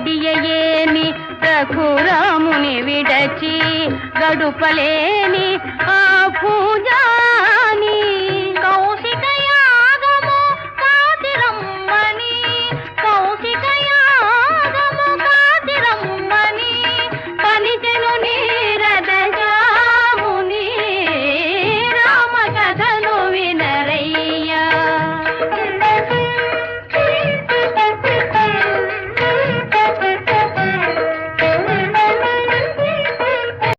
గడియయేని రఘురాముని విడచి గడుపలేని